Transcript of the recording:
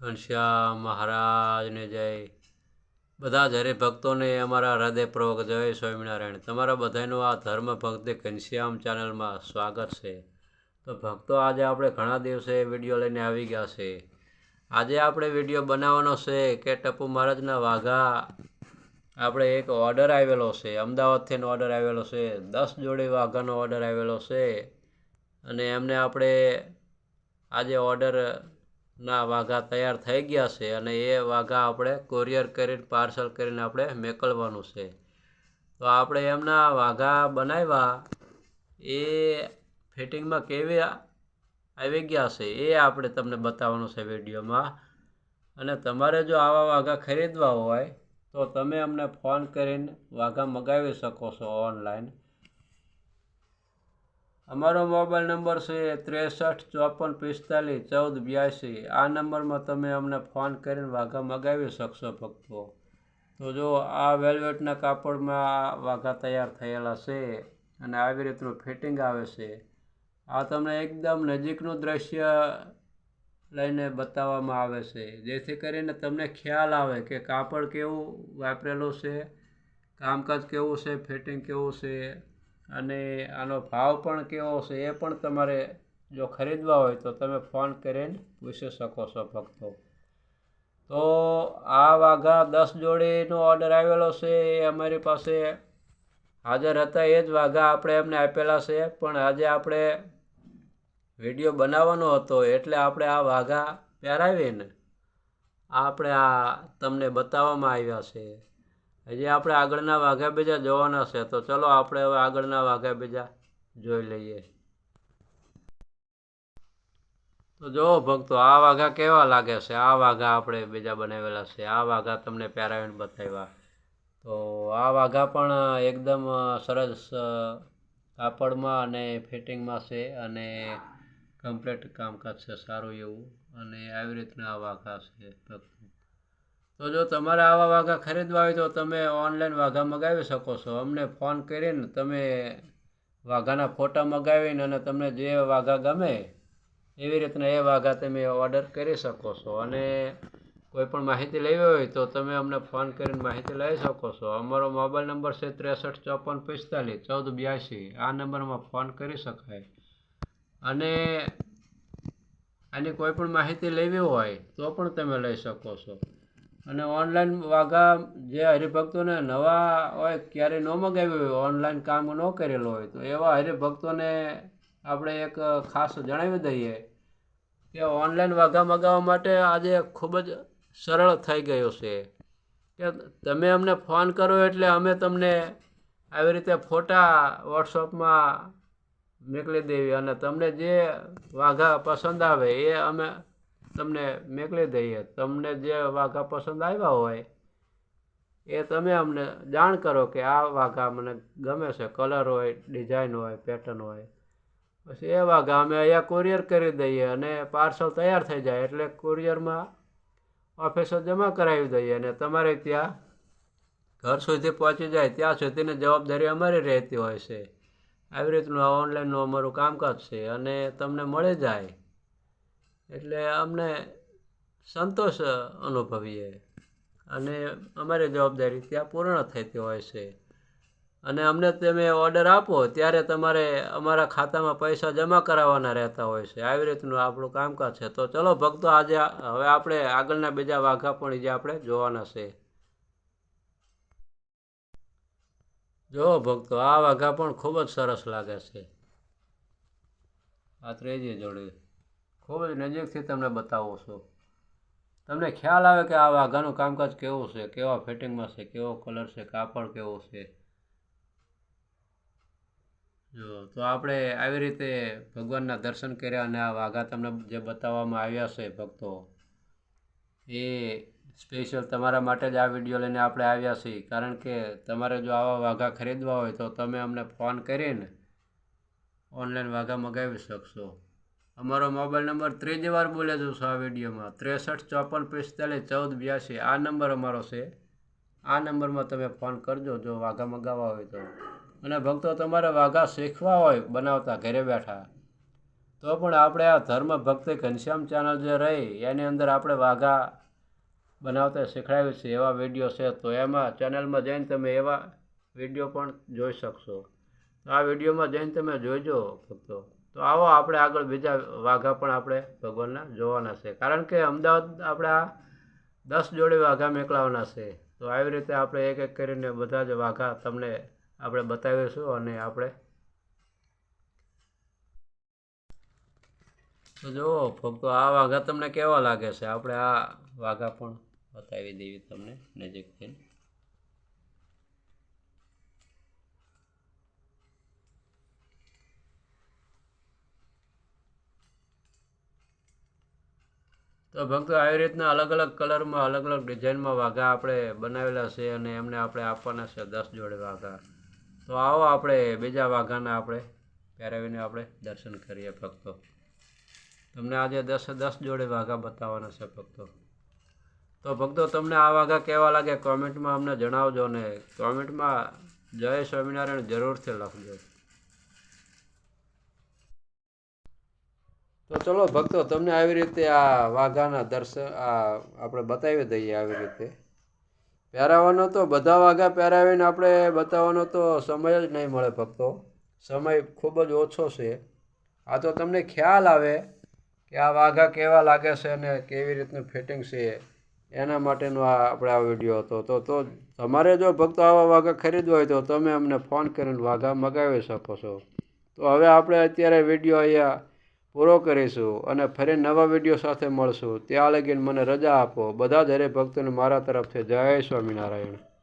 ઘનશ્યામ મહારાજને જય. બધા જ હરિભક્તોને અમારા હૃદયપૂર્વક જય સ્વામિનારાયણ. તમારા બધાનું આ ધર્મ ભક્તિ ઘનશ્યામ ચેનલમાં સ્વાગત છે. તો ભક્તો, આજે આપણે ઘણા દિવસે વીડિયો લઈને આવી ગયા છે. આજે આપણે વીડિયો બનાવવાનો છે કે ટપુ મહારાજના વાઘા આપણે એક ઓર્ડર આવેલો છે. અમદાવાદથી ઓર્ડર આવેલો છે. દસ જોડી વાઘાનો ઓર્ડર આવેલો છે. અને એમને આપણે આજે ઓર્ડર ના વાઘા તૈયાર થઈ ગયા છે અને એ વાઘા આપણે કોરિયર કરીને પાર્સલ કરીને આપણે મોકલવાનું છે. તો આપણે એમના વાઘા બનાવ્યા. એ ફિટિંગમાં કેવી આવી ગયા છે એ આપણે તમને બતાવવાનું છે વિડીયોમાં. અને તમારે જો આવા વાઘા ખરીદવા હોય, તો તમે અમને ફોન કરીને વાઘા મગાવી શકો છો ઓનલાઈન. અમારો મોબાઈલ નંબર છે ત્રેસઠ, ચોપન, પિસ્તાલીસ, ચૌદ, બ્યાસી. આ નંબરમાં તમે અમને ફોન કરીને વાઘા મગાવી શકશો ભક્તો. તો જો આ વેલ્વેટના કાપડમાં વાઘા તૈયાર થયેલા છે અને આવી રીતનું ફિટિંગ આવે છે. આ તમને એકદમ નજીકનું દ્રશ્ય લઈને બતાવવામાં આવે છે. જેથી કરીને તમને ખ્યાલ આવે કે કાપડ કેવું વાપરેલું છે, કામકાજ કેવું છે, ફિટિંગ કેવું છે. અને આનો ભાવ પણ કેવો છે એ પણ તમારે જો ખરીદવા હોય તો તમે ફોન કરીને પૂછી શકો છો ભક્તો. તો આ વાઘા દસ જોડીનો ઓર્ડર આવેલો છે, એ અમારી પાસે હાજર હતા, એ જ વાઘા આપણે એમને આપેલા છે, પણ આજે આપણે વીડિયો બનાવવાનો હતો, એટલે આપણે આ વાઘા પહેરાવીને આપણે આ તમને બતાવવામાં આવ્યા છે. હજી આપણે આગળના વાઘા બીજા જોવાના છે. તો ચલો આપણે હવે આગળના વાઘા બીજા જોઈ લઈએ. તો જો ભક્તો, આ વાઘા કેવા લાગે છે? આ વાઘા આપણે બીજા બનાવેલા છે. આ વાઘા તમને પહેરાવીને બતાવ્યા. તો આ વાઘા પણ એકદમ સરસ કાપડમાં અને ફિટિંગમાં છે અને કમ્પ્લીટ કામકાજ છે, સારું એવું. અને આવી રીતના આ વાઘા છે ભક્તો. તો જો તમારે આવા વાઘા ખરીદવા હોય તો તમે ઓનલાઈન વાઘા મગાવી શકો છો. અમને ફોન કરીને તમે વાઘાના ફોટા મગાવીને અને તમને જે વાઘા ગમે એવી રીતના એ વાઘા તમે ઓર્ડર કરી શકો છો. અને કોઈ પણ માહિતી લેવી હોય તો તમે અમને ફોન કરીને માહિતી લઈ શકો છો. અમારો મોબાઈલ નંબર છે ત્રેસઠ, ચોપન, પિસ્તાલીસ, ચૌદ, બ્યાસી. આ નંબરમાં ફોન કરી શકાય. અને આની કોઈ પણ માહિતી લેવી હોય તો પણ તમે લઈ શકો છો. અને ઓનલાઈન વાઘા જે હરિભક્તોને નવા હોય ક્યારેય ન મગાવ્યું હોય ઓનલાઈન કામ ન કરેલું હોય, તો એવા હરિભક્તોને આપણે એક ખાસ જણાવી દઈએ કે ઓનલાઈન વાઘા મગાવવા માટે આજે ખૂબ જ સરળ થઈ ગયો છે. કે તમે અમને ફોન કરો એટલે અમે તમને આવી રીતે ફોટા વોટ્સઅપમાં મોકલી દેવી અને તમને જે વાઘા પસંદ આવે એ અમે તમને મેકલી દઈએ, તમને જે વાઘા પસંદ આવ્યા હોય, એ તમે અમને જાણ કરો કે આ વાઘા મને ગમે છે, કલર હોય, ડિઝાઇન હોય, પેટર્ન હોય. પછી એ વાઘા અમે અહીંયા કુરિયર કરી દઈએ અને પાર્સલ તૈયાર થઈ જાય એટલે કુરિયરમાં ઓફિસે જમા કરાવી દઈએ અને તમારે ત્યાં ઘર સુધી પહોંચી જાય, ત્યાં સુધીની જવાબદારી અમારી રહેતી હોય છે. આવી રીતનું આ ઓનલાઈનનું અમારું કામકાજ છે અને તમને મળી જાય. એટલે અમને સંતોષ અનુભવીએ. અને અમારી જવાબદારી ત્યાં પૂર્ણ થતી હોય છે. અને અમને તમે ઓર્ડર આપો, ત્યારે તમારે અમારા ખાતામાં પૈસા જમા કરાવવાના રહેતા હોય છે. આવી રીતનું આપણું કામકાજ છે. તો ચલો ભક્તો, આજે હવે આપણે આગળના બીજા વાઘા પણ જે આપણે જોવાના છે. જો ભક્તો, આ વાઘા પણ ખૂબ જ સરસ લાગે છે. આ ત્રીજી જોડી. ખૂબ જ નજીકથી તમને બતાવું છું. તમને ખ્યાલ આવે કે આ વાઘાનું કામકાજ કેવું છે, કેવા ફિટિંગમાં છે, કેવો કલર છે, કાપડ કેવું છે? જો, તો આપણે આવી રીતે ભગવાનના દર્શન કર્યા અને આ વાઘા તમને જે બતાવવામાં આવ્યા છે ભક્તો, એ સ્પેશિયલ તમારા માટે જ આ વીડિયો લઈને આપણે આવ્યા છીએ. કારણ કે તમારે જો આવા વાઘા ખરીદવા હોય તો તમે અમને ફોન કરીને ઓનલાઈન વાઘા મગાવી શકશો. અમારો મોબાઈલ નંબર ત્રીજી વાર બોલે છું આ વિડીયોમાં. ત્રેસઠ, ચોપન, પિસ્તાલીસ, ચૌદ, બ્યાસી. આ નંબર અમારો છે. આ નંબરમાં તમે ફોન કરજો જો વાઘા મગાવવા હોય તો. અને ભક્તો, તમારે વાઘા શીખવા હોય બનાવતા ઘરે બેઠા, તો પણ આપણે આ ધર્મ ભક્તિ ઘનશ્યામ ચેનલ જે રહી, એની અંદર આપણે વાઘા બનાવતા શીખડાવી છે એવા વીડિયો છે તો એમાં ચેનલમાં જઈને તમે એવા વીડિયો પણ જોઈ શકશો. તો આ વિડીયોમાં જઈને તમે જોઈજો ભક્તો. તો આવો આપણે આગળ બીજા વાઘા પણ આપણે ભગવાનના જોવાના છે. કારણ કે અમદાવાદ આપણે દસ જોડે વાઘા મેકલાવાના છે. તો આવી રીતે આપણે એક એક કરીને બધા જ વાઘા તમને આપણે બતાવીશું અને આપણે તો જુઓ ફક્ત આ વાઘા તમને કેવા લાગે છે? આપણે આ વાઘા પણ બતાવી દેવી તમને નજીકથી. તો ભક્તો, આવી રીતના અલગ અલગ કલરમાં અલગ અલગ ડિઝાઇનમાં વાઘા આપણે બનાવેલા છે અને એમને આપણે આપવાના છે દસ જોડે વાઘા. તો આવો આપણે બીજા વાઘાના આપણે પહેરાવીને આપણે દર્શન કરીએ ભક્તો. તમને આજે દસ દસ જોડે વાઘા બતાવવાના છે ભક્તો. તો ભક્તો, તમને આ વાઘા કેવા લાગે? કોમેન્ટમાં અમને જણાવજો ને કોમેન્ટમાં જય સ્વામિનારાયણ જરૂરથી લખજો. તો ચલો, ભક્તો, તમને આવી રીતે આ વાઘાના દર્શન, આ આપણે બતાવી દઈએ આવી રીતે. પહેરાવાનો તો, બધા વાઘા પહેરાવીને આપણે બતાવવાનો તો સમય જ નહીં મળે ભક્તો. સમય ખૂબ જ ઓછો છે. આ તો તમને ખ્યાલ આવે કે આ વાઘા કેવા લાગે છે અને કેવી રીતનું ફિટિંગ છે એના માટેનો આ આપણે આ વીડિયો હતો. તો તો તમારે જો ભક્તો આવા વાઘા ખરીદવા હોય તો તમે અમને ફોન કરીને વાઘા મગાવી શકો છો. તો હવે આપણે અત્યારે વીડિયો અહીંયા પૂરો કરીશું અને ફરી નવા વીડિયો સાથે મળશું. ત્યાં લગીને મને રજા આપો. બધા જ હરે ભક્તોને મારા તરફથી જય સ્વામિનારાયણ.